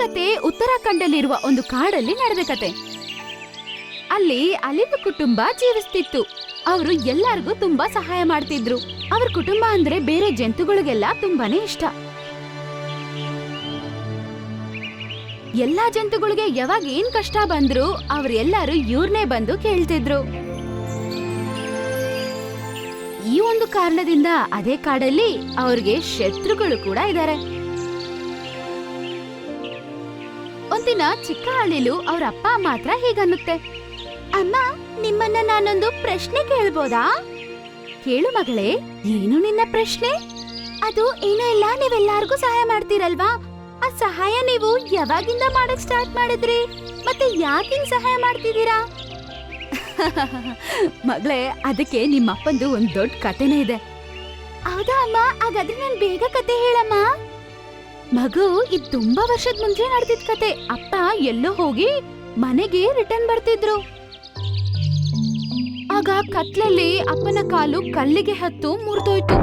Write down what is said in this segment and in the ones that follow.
ಕತೆ ಉತ್ತರಾಖಂಡಲ್ಲಿರುವ ಒಂದು ಕಾಡಲ್ಲಿ ನಡೆದ ಕತೆ ಅಲ್ಲಿ ಅಲಿದ ಕುಟುಂಬ ಜೀವಿಸ್ತಿತ್ತು. ಅವರು ಎಲ್ಲರಿಗೂ ತುಂಬಾ ಸಹಾಯ ಮಾಡ್ತಿದ್ರು. ಅವ್ರ ಕುಟುಂಬ ಅಂದ್ರೆ ಬೇರೆ ಜಂತುಗಳಿಗೆಲ್ಲ ತುಂಬಾನೇ ಇಷ್ಟ. ಎಲ್ಲಾ ಜಂತುಗಳಿಗೆ ಯಾವಾಗ ಏನ್ ಕಷ್ಟ ಬಂದ್ರು ಅವ್ರೆಲ್ಲರೂ ಇವ್ರನ್ನೇ ಬಂದು ಕೇಳ್ತಿದ್ರು. ಈ ಒಂದು ಕಾರಣದಿಂದ ಅದೇ ಕಾಡಲ್ಲಿ ಅವ್ರಿಗೆ ಶತ್ರುಗಳು ಕೂಡ ಇದ್ದಾರೆ ಒಂದಿನ ಚಿಕ್ಕ ಹಳ್ಳಿಲು ಅವ್ರ ಅಪ್ಪ ಮಾತ್ರ ಹೀಗನ್ನುತ್ತೆ. ಅಮ್ಮ, ನಿಮ್ಮನ್ನ ನಾನೊಂದು ಪ್ರಶ್ನೆ ಕೇಳ್ಬೋದಾ? ಕೇಳು ಮಗಳೇ, ಏನು ನಿನ್ನ ಪ್ರಶ್ನೆ? ಅದು ಏನೂ ಇಲ್ಲ, ನೀವೆಲ್ಲಾರ್ಗೂ ಸಹಾಯ ಮಾಡ್ತೀರಲ್ವಾ? ಆ ಸಹಾಯ ನೀವು ಯಾವಾಗಿಂದ ಮಾಡಕ್ ಸ್ಟಾರ್ಟ್ ಮಾಡಿದ್ರಿ? ಮತ್ತೆ ಯಾಕಿಂಗ್ ಸಹಾಯ ಮಾಡ್ತಿದ್ದೀರಾ? ಮಗಳೇ, ಅದಕ್ಕೆ ನಿಮ್ಮಪ್ಪಂದು ಒಂದ್ ದೊಡ್ಡ ಕತೆನೇ ಇದೆ. ಹೌದಾ ಅಮ್ಮ, ಹಾಗಾದ್ರೆ ನಾನು ಬೇಗ ಕತೆ ಹೇಳಮ್ಮ. ಮಗು ಇದು ತುಂಬಾ ವರ್ಷದ ಮುಂಚೆ ನಡೆದಿದ್ ಕತೆ. ಅಪ್ಪ ಎಲ್ಲೋ ಹೋಗಿ ಮನೆಗೆ ರಿಟರ್ನ್ ಬರ್ತಿದ್ರು. ಆಗ ಕತ್ಲಲ್ಲಿ ಅಪ್ಪನ ಕಾಲು ಕಲ್ಲಿಗೆ ಹತ್ತು ಮುರಿದೋಯ್ತು.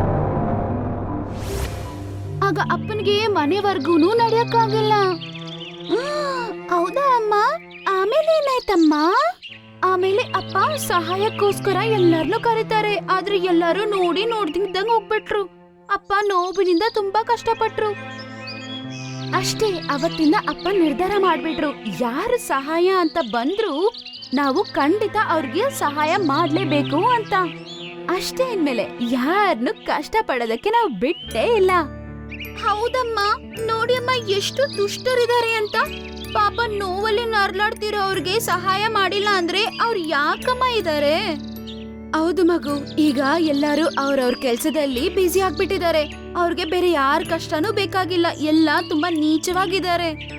ಆಗ ಅಪ್ಪನಿಗೆ ಮನೆವರ್ಗೂನು ನಡೆಯಕ್ಕಾಗಲ್ಲ. ಹೌದಾ ಅಮ್ಮ? ಆಮೇಲೆ ಏನಾಯ್ತಮ್ಮ? ಆಮೇಲೆ ಅಪ್ಪ ಸಹಾಯಕ್ಕೋಸ್ಕರ ಎಲ್ಲರನ್ನೂ ಕರೀತಾರೆ. ಆದ್ರೆ ಎಲ್ಲರೂ ನೋಡಿ ನೋಡ್ದಿದ್ದಂಗ್ ಹೋಗ್ಬಿಟ್ರು. ಅಪ್ಪ ನೋವಿನಿಂದ ತುಂಬಾ ಕಷ್ಟಪಟ್ರು. ಅಷ್ಟೇ, ಅವತ್ತಿಂದ ಅಪ್ಪ ನಿರ್ಧಾರ ಮಾಡ್ಬಿಟ್ರು. ಯಾರು ಸಹಾಯ ಅಂತ ಬಂದ್ರು ನಾವು ಖಂಡಿತ ಅವ್ರಿಗೆ ಸಹಾಯ ಮಾಡ್ಲೇಬೇಕು ಅಂತ. ಅಷ್ಟೇ ಇನ್ಮೇಲೆ ಯಾರನ್ನು ಕಷ್ಟ ಪಡೋದಕ್ಕೆ ನಾವು ಬಿಟ್ಟೇ ಇಲ್ಲ. ಹೌದಮ್ಮ ನೋಡಿ ಅಮ್ಮ ಎಷ್ಟು ದುಷ್ಟರಿದ್ದಾರೆ ಅಂತ. ಪಾಪ ನೋವಲ್ಲಿ ನರ್ಲಾಡ್ತಿರೋ ಅವ್ರಿಗೆ ಸಹಾಯ ಮಾಡಿಲ್ಲ ಅಂದ್ರೆ ಅವ್ರು ಯಾಕಮ್ಮ ಇದಾರೆ? ಹೌದು ಮಗು. ಈಗ ಎಲ್ಲರೂ ಅವ್ರವ್ರ ಕೆಲ್ಸದಲ್ಲಿ ಬ್ಯುಸಿ ಆಗ್ಬಿಟ್ಟಿದ್ದಾರೆ. ಅವ್ರಿಗೆ ಬೇರೆ ಯಾರ ಕಷ್ಟನೂ ಬೇಕಾಗಿಲ್ಲ. ಎಲ್ಲ ತುಂಬಾ ನೀಚವಾಗಿದ್ದಾರೆ.